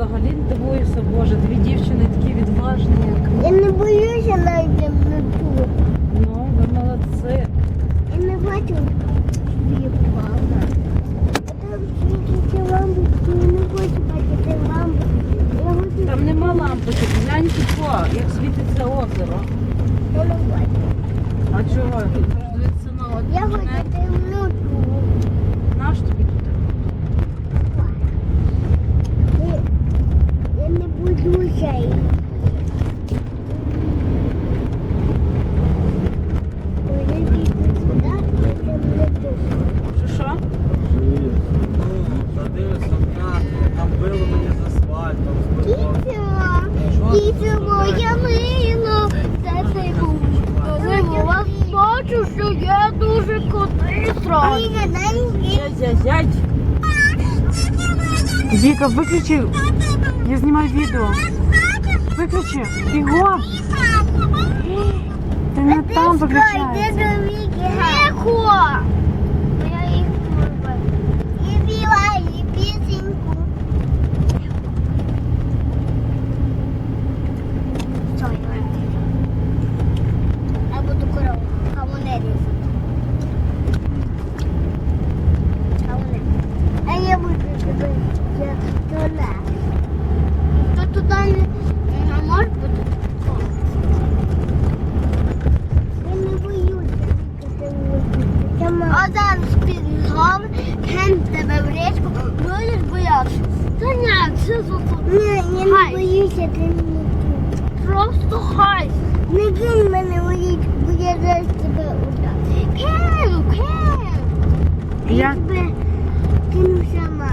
взагалі дивуюся, боже, дві дівчини такі відважні. як. Я не боюся навіть вночу. Ну, ви молодці. Я не бачу віпала. А там тільки лампочки, я не. Там нема лампочок, глянь тупо, як світиться озеро. А чого? Дивіться ну, на Я хочу темну Дітя, дітя моя мило, це ти був. Я вас бачу, що я дуже котистра. Зять, зять. Віка, виключи. Я знімаю відео. Виключи. Бігом. Ти не там виключається. А з пінгом ген тебе в річку, будеш боятися. Та ні, все зато. Ні, я не боюся, ти не Просто хай. Не кинь мене в річку, бо я зараз тебе ударю. Кину, кину. Я тебе кину сама.